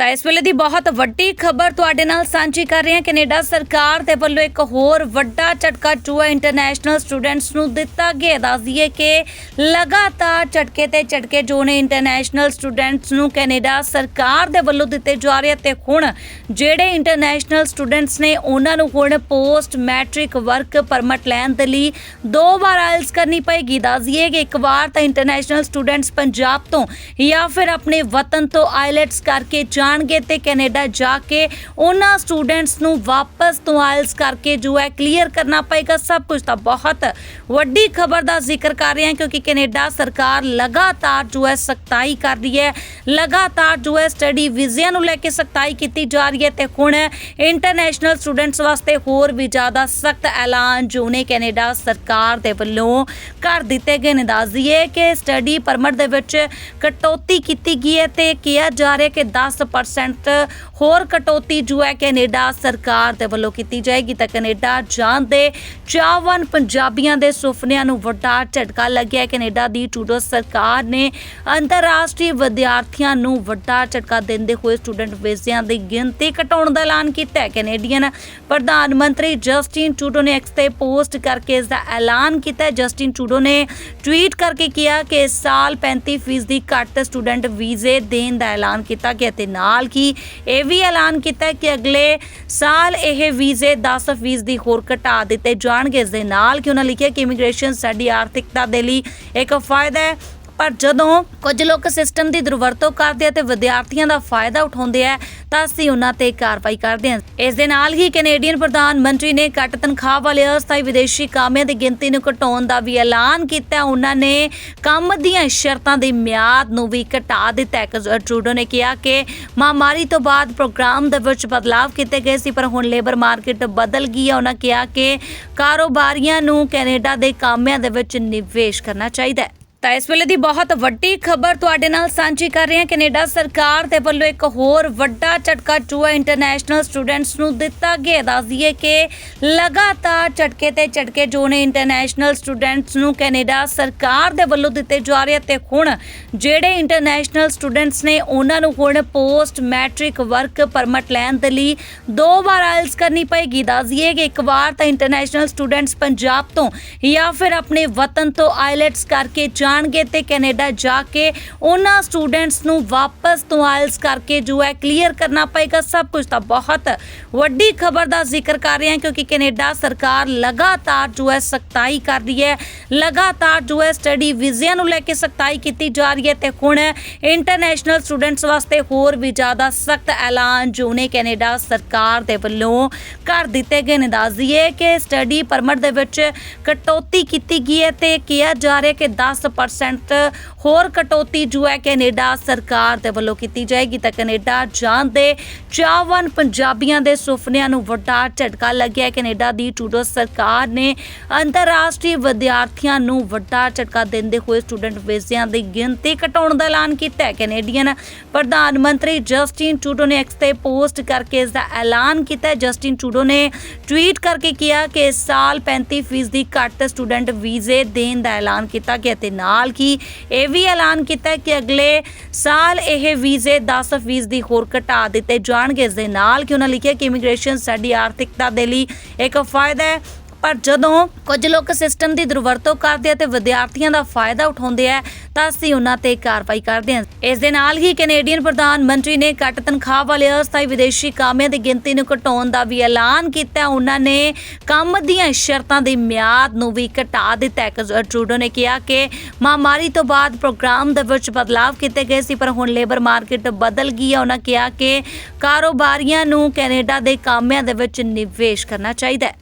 ਤਾਂ ਇਸ ਵੇਲੇ ਦੀ ਬਹੁਤ ਵੱਡੀ ਖਬਰ ਤੁਹਾਡੇ ਨਾਲ ਸਾਂਝੀ ਕਰ ਰਹੇ ਹਾਂ। ਕੈਨੇਡਾ ਸਰਕਾਰ ਦੇ ਵੱਲੋਂ ਇੱਕ ਹੋਰ ਵੱਡਾ ਝਟਕਾ ਚੂਆ ਇੰਟਰਨੈਸ਼ਨਲ ਸਟੂਡੈਂਟਸ ਨੂੰ ਦਿੱਤਾ ਗਿਆ। ਦੱਸਦੀਏ ਕਿ ਲਗਾਤਾਰ ਝਟਕੇ ਤੇ ਝਟਕੇ ਜੋ ਨੇ ਇੰਟਰਨੈਸ਼ਨਲ ਸਟੂਡੈਂਟਸ ਨੂੰ ਕੈਨੇਡਾ ਸਰਕਾਰ ਦੇ ਵੱਲੋਂ ਦਿੱਤੇ ਜਾ ਰਹੇ ਤੇ ਹੁਣ ਜਿਹੜੇ ਇੰਟਰਨੈਸ਼ਨਲ ਸਟੂਡੈਂਟਸ ਨੇ ਉਹਨਾਂ ਨੂੰ ਹੁਣ ਪੋਸਟ ਮੈਟ੍ਰਿਕ ਵਰਕ ਪਰਮਿਟ ਲੈਣ ਦੇ ਲਈ ਦੋ ਵਾਰ ਆਇਲਸ ਕਰਨੀ ਪਏਗੀ। ਦੱਸਦੀਏ ਕਿ ਇੱਕ ਵਾਰ ਤਾਂ ਇੰਟਰਨੈਸ਼ਨਲ ਸਟੂਡੈਂਟਸ ਪੰਜਾਬ ਤੋਂ ਜਾਂ ਫਿਰ ਆਪਣੇ ਵਤਨ ਤੋਂ ਆਇਲਟਸ ਕਰਕੇ ਜਾਣਗੇ ਤੇ ਕੈਨੇਡਾ ਜਾ ਕੇ ਉਹਨਾਂ ਸਟੂਡੈਂਟਸ ਨੂੰ ਵਾਪਸ ਤੋਂ ਆਇਲਸ ਕਰਕੇ ਜੋ ਹੈ ਕਲੀਅਰ ਕਰਨਾ ਪਏਗਾ। ਸਭ ਕੁਝ ਤਾਂ ਬਹੁਤ ਵੱਡੀ ਖਬਰ ਦਾ ਜ਼ਿਕਰ ਕਰ ਰਹੇ ਹਾਂ ਕਿਉਂਕਿ ਕੈਨੇਡਾ ਸਰਕਾਰ ਲਗਾਤਾਰ ਜੋ ਹੈ ਸਖਤਾਈ ਕਰ ਰਹੀ ਹੈ। ਲਗਾਤਾਰ ਜੋ ਹੈ ਸਟੱਡੀ ਵੀਜ਼ਿਆਂ ਨੂੰ ਲੈ ਕੇ ਸਖਤਾਈ ਕੀਤੀ ਜਾ ਰਹੀ ਹੈ ਤੇ ਹੁਣ ਇੰਟਰਨੈਸ਼ਨਲ ਸਟੂਡੈਂਟਸ ਵਾਸਤੇ ਹੋਰ ਵੀ ਜ਼ਿਆਦਾ ਸਖਤ ਐਲਾਨ ਜੋ ਨੇ ਕੈਨੇਡਾ ਸਰਕਾਰ ਦੇ ਵੱਲੋਂ ਕਰ ਦਿੱਤੇ ਗਏ ਨੇ। ਦੱਸ ਦਈਏ ਕਿ ਸਟੱਡੀ ਪਰਮਿਟ ਦੇ ਵਿੱਚ ਕਟੌਤੀ ਕੀਤੀ ਗਈ ਹੈ ਤੇ ਕਿਹਾ ਜਾ ਰਿਹਾ ਕਿ 10% ਹੋਰ ਕਟੌਤੀ ਜੋ ਹੈ ਕੈਨੇਡਾ ਸਰਕਾਰ ਦੇ ਵੱਲੋਂ ਕੀਤੀ ਜਾਏਗੀ ਤਾਂ ਕੈਨੇਡਾ ਜਾਣ ਦੇ ਚਾਹਵਾਨ ਪੰਜਾਬੀਆਂ ਦੇ ਸੁਪਨਿਆਂ ਨੂੰ ਵੱਡਾ ਝਟਕਾ ਲੱਗਿਆ। ਕੈਨੇਡਾ ਦੀ ਟੂਡੋ ਸਰਕਾਰ ਨੇ ਅੰਤਰਰਾਸ਼ਟਰੀ ਵਿਦਿਆਰਥੀਆਂ ਨੂੰ ਵੱਡਾ ਝਟਕਾ ਦਿੰਦੇ ਹੋਏ ਸਟੂਡੈਂਟ ਵੀਜ਼ਿਆਂ ਦੀ ਗਿਣਤੀ ਘਟਾਉਣ ਦਾ ਐਲਾਨ ਕੀਤਾ ਹੈ। ਕੈਨੇਡੀਅਨ ਪ੍ਰਧਾਨ ਮੰਤਰੀ ਜਸਟਿਨ ਟੂਡੋ ਨੇ ਐਕਸ ਤੇ ਪੋਸਟ ਕਰਕੇ ਇਸ ਦਾ ਐਲਾਨ ਕੀਤਾ ਹੈ। ਜਸਟਿਨ ਟੂਡੋ ਨੇ ਟਵੀਟ ਕਰਕੇ ਕਿਹਾ ਕਿ ਇਸ ਸਾਲ 35% ਦੀ ਘੱਟ ਸਟੂਡੈਂਟ ਵੀਜ਼ੇ ਦੇਣ ਦਾ ਐਲਾਨ ਕੀਤਾ ਗਿਆ ਤੇ ਨਾਲ ਹੀ ਇਹ ਵੀ ਐਲਾਨ ਕੀਤਾ ਕਿ ਅਗਲੇ ਸਾਲ ਇਹ ਵੀਜ਼ੇ 10% ਦੀ ਹੋਰ ਘਟਾ ਦਿੱਤੇ ਜਾਣਗੇ। ਇਸ ਦੇ ਨਾਲ ਕਿ ਉਹਨਾਂ ਲਿਖਿਆ ਕਿ ਇਮੀਗ੍ਰੇਸ਼ਨ ਸਾਡੀ ਆਰਥਿਕਤਾ ਦੇ ਲਈ ਇੱਕ ਫਾਇਦਾ ਹੈ। ਪਰ ਜਦੋਂ ਕੁਝ ਲੋਕ ਸਿਸਟਮ ਦੀ ਦੁਰਵਰਤੋਂ ਕਰਦੇ ਆ ਤੇ ਵਿਦਿਆਰਥੀਆਂ ਦਾ ਫਾਇਦਾ ਉਠਾਉਂਦੇ ਆ, ਤਾਂ ਅਸੀਂ ਉਹਨਾਂ ਤੇ ਕਾਰਵਾਈ ਕਰਦੇ ਹਾਂ। ਇਸ ਦੇ ਨਾਲ ਹੀ ਕੈਨੇਡੀਅਨ ਪ੍ਰਧਾਨ ਮੰਤਰੀ ਨੇ ਘੱਟ ਤਨਖਾਹ ਵਾਲੇ ਅਸਥਾਈ ਵਿਦੇਸ਼ੀ ਕਾਮਿਆਂ ਦੀ ਗਿਣਤੀ ਨੂੰ ਘਟਾਉਣ ਦਾ ਵੀ ਐਲਾਨ ਕੀਤਾ। ਉਹਨਾਂ ਨੇ ਕੰਮ ਦੀਆਂ ਸ਼ਰਤਾਂ ਦੀ ਮਿਆਦ ਨੂੰ ਵੀ ਘਟਾ ਦਿੱਤਾ ਹੈ। ਟਰੂਡੋ ਨੇ ਕਿਹਾ ਕਿ ਮਹਾਮਾਰੀ ਤੋਂ ਬਾਅਦ ਪ੍ਰੋਗਰਾਮ ਦੇ ਵਿੱਚ ਬਦਲਾਅ ਕੀਤੇ ਗਏ ਸੀ, ਪਰ ਹੁਣ ਲੇਬਰ ਮਾਰਕੀਟ ਬਦਲ ਗਈ ਹੈ। ਉਹਨਾਂ ਕਿਹਾ ਕਿ ਕਾਰੋਬਾਰੀਆਂ ਨੂੰ ਕੈਨੇਡਾ ਦੇ ਕਾਮਿਆਂ ਦੇ ਵਿੱਚ ਨਿਵੇਸ਼ ਕਰਨਾ ਚਾਹੀਦਾ ਹੈ। ਤਾਂ ਇਸ ਵੇਲੇ ਦੀ ਬਹੁਤ ਵੱਡੀ ਖਬਰ ਤੁਹਾਡੇ ਨਾਲ ਸਾਂਝੀ ਕਰ ਰਹੇ ਹਾਂ। ਕੈਨੇਡਾ ਸਰਕਾਰ ਦੇ ਵੱਲੋਂ ਇੱਕ ਹੋਰ ਵੱਡਾ ਝਟਕਾ ਚੂਆ ਇੰਟਰਨੈਸ਼ਨਲ ਸਟੂਡੈਂਟਸ ਨੂੰ ਦਿੱਤਾ ਗਿਆ। ਦੱਸਦੀਏ ਕਿ ਲਗਾਤਾਰ ਝਟਕੇ ਤੇ ਝਟਕੇ ਜੋ ਨੇ ਇੰਟਰਨੈਸ਼ਨਲ ਸਟੂਡੈਂਟਸ ਨੂੰ ਕੈਨੇਡਾ ਸਰਕਾਰ ਦੇ ਵੱਲੋਂ ਦਿੱਤੇ ਜਾ ਰਹੇ ਤੇ ਹੁਣ ਜਿਹੜੇ ਇੰਟਰਨੈਸ਼ਨਲ ਸਟੂਡੈਂਟਸ ਨੇ, ਉਹਨਾਂ ਨੂੰ ਹੁਣ ਪੋਸਟ ਮੈਟ੍ਰਿਕ ਵਰਕ ਪਰਮਿਟ ਲੈਣ ਦੇ ਲਈ ਦੋ ਵਾਰ ਆਇਲਸ ਕਰਨੀ ਪਏਗੀ। ਦੱਸਦੀਏ ਕਿ ਇੱਕ ਵਾਰ ਤਾਂ ਇੰਟਰਨੈਸ਼ਨਲ ਸਟੂਡੈਂਟਸ ਪੰਜਾਬ ਤੋਂ ਜਾਂ ਫਿਰ ਆਪਣੇ ਵਤਨ ਤੋਂ ਆਇਲਟਸ ਕਰਕੇ ਜਾਣਗੇ ਤੇ ਕੈਨੇਡਾ ਜਾ ਕੇ ਉਹਨਾਂ ਸਟੂਡੈਂਟਸ ਨੂੰ ਵਾਪਸ ਤੋਂ ਆਇਲਸ ਕਰਕੇ ਜੋ ਹੈ ਕਲੀਅਰ ਕਰਨਾ ਪਏਗਾ। ਸਭ ਕੁਝ ਤਾਂ ਬਹੁਤ ਵੱਡੀ ਖਬਰ ਦਾ ਜ਼ਿਕਰ ਕਰ ਰਹੇ ਹਾਂ ਕਿਉਂਕਿ ਕੈਨੇਡਾ ਸਰਕਾਰ ਲਗਾਤਾਰ ਜੋ ਹੈ ਸਖਤਾਈ ਕਰ ਰਹੀ ਹੈ। ਲਗਾਤਾਰ ਜੋ ਹੈ ਸਟੱਡੀ ਵੀਜ਼ਿਆਂ ਨੂੰ ਲੈ ਕੇ ਸਖਤਾਈ ਕੀਤੀ ਜਾ ਰਹੀ ਹੈ ਤੇ ਹੁਣ ਇੰਟਰਨੈਸ਼ਨਲ ਸਟੂਡੈਂਟਸ ਵਾਸਤੇ ਹੋਰ ਵੀ ਜ਼ਿਆਦਾ ਸਖਤ ਐਲਾਨ ਜੋ ਨੇ ਕੈਨੇਡਾ ਸਰਕਾਰ ਦੇ ਵੱਲੋਂ ਕਰ ਦਿੱਤੇ ਗਏ ਨੇ। ਦੱਸ ਦਈਏ ਕਿ ਸਟੱਡੀ ਪਰਮਿਟ ਦੇ ਵਿੱਚ ਕਟੌਤੀ ਕੀਤੀ ਗਈ ਹੈ ਤੇ ਕਿਹਾ ਜਾ ਰਿਹਾ ਕਿ 10% ਹੋਰ ਕਟੌਤੀ ਜੋ ਹੈ ਕੈਨੇਡਾ ਸਰਕਾਰ ਦੇ ਵੱਲੋਂ ਕੀਤੀ ਜਾਏਗੀ ਤਾਂ ਕੈਨੇਡਾ ਜਾਣ ਦੇ ਚਾਹਵਾਨ ਪੰਜਾਬੀਆਂ ਦੇ ਸੁਪਨਿਆਂ ਨੂੰ ਵੱਡਾ ਝਟਕਾ ਲੱਗਿਆ ਕੈਨੇਡਾ ਦੀ ਟੂਡੋ ਸਰਕਾਰ ਨੇ ਅੰਤਰਰਾਸ਼ਟਰੀ ਵਿਦਿਆਰਥੀਆਂ ਨੂੰ ਵੱਡਾ ਝਟਕਾ ਦਿੰਦੇ ਹੋਏ ਸਟੂਡੈਂਟ ਵੀਜ਼ਿਆਂ ਦੀ ਗਿਣਤੀ ਘਟਾਉਣ ਦਾ ਐਲਾਨ ਕੀਤਾ ਹੈ। ਕੈਨੇਡੀਅਨ ਪ੍ਰਧਾਨ ਮੰਤਰੀ ਜਸਟਿਨ ਟਰੂਡੋ ਨੇ ਐਕਸ ਤੇ ਪੋਸਟ ਕਰਕੇ ਇਸ ਦਾ ਐਲਾਨ ਕੀਤਾ ਜਸਟਿਨ ਟੂਡੋ ਨੇ ਟਵੀਟ ਕਰਕੇ ਕਿਹਾ ਕਿ ਇਸ ਸਾਲ 35% ਦੀ ਘੱਟ ਸਟੂਡੈਂਟ ਵੀਜ਼ੇ ਦੇਣ ਦਾ ਐਲਾਨ ਕੀਤਾ ਗਿਆ ਤੇ ਨਾਲ ਨਾਲ ਹੀ ਇਹ ਵੀ ਐਲਾਨ ਕੀਤਾ ਕਿ ਅਗਲੇ ਸਾਲ ਇਹ ਵੀਜ਼ੇ 10% ਦੀ ਹੋਰ ਘਟਾ ਦਿੱਤੇ ਜਾਣਗੇ। ਇਸ ਦੇ ਨਾਲ ਕਿ ਉਹਨਾਂ ਲਿਖਿਆ ਕਿ ਇਮੀਗ੍ਰੇਸ਼ਨ ਸਾਡੀ ਆਰਥਿਕਤਾ ਦੇ ਲਈ ਇੱਕ ਫਾਇਦਾ ਹੈ। ਪਰ ਜਦੋਂ ਕੁਝ ਲੋਕ ਸਿਸਟਮ ਦੀ ਦੁਰਵਰਤੋਂ ਕਰਦੇ ਆ ਤੇ ਵਿਦਿਆਰਥੀਆਂ ਦਾ ਫਾਇਦਾ ਉਠਾਉਂਦੇ ਆ, ਤਾਂ ਅਸੀਂ ਉਹਨਾਂ ਤੇ ਕਾਰਵਾਈ ਕਰਦੇ ਹਾਂ। ਇਸ ਦੇ ਨਾਲ ਹੀ ਕੈਨੇਡੀਅਨ ਪ੍ਰਧਾਨ ਮੰਤਰੀ ਨੇ ਘੱਟ ਤਨਖਾਹ ਵਾਲੇ ਅਸਥਾਈ ਵਿਦੇਸ਼ੀ ਕਾਮਿਆਂ ਦੀ ਗਿਣਤੀ ਨੂੰ ਘਟਾਉਣ ਦਾ ਵੀ ਐਲਾਨ ਕੀਤਾ। ਉਹਨਾਂ ਨੇ ਕੰਮ ਦੀਆਂ ਸ਼ਰਤਾਂ ਦੀ ਮਿਆਦ ਨੂੰ ਵੀ ਘਟਾ ਦਿੱਤਾ। ਹੈ ਟਰੂਡੋ ਨੇ ਕਿਹਾ ਕਿ ਮਹਾਮਾਰੀ ਤੋਂ ਬਾਅਦ ਪ੍ਰੋਗਰਾਮ ਦੇ ਵਿੱਚ ਬਦਲਾਅ ਕੀਤੇ ਗਏ ਸੀ, ਪਰ ਹੁਣ ਲੇਬਰ ਮਾਰਕੀਟ ਬਦਲ ਗਈ ਹੈ। ਉਹਨਾਂ ਕਿਹਾ ਕਿ ਕਾਰੋਬਾਰੀਆਂ ਨੂੰ ਕੈਨੇਡਾ ਦੇ ਕਾਮਿਆਂ ਦੇ ਵਿੱਚ ਨਿਵੇਸ਼ ਕਰਨਾ ਚਾਹੀਦਾ ਹੈ।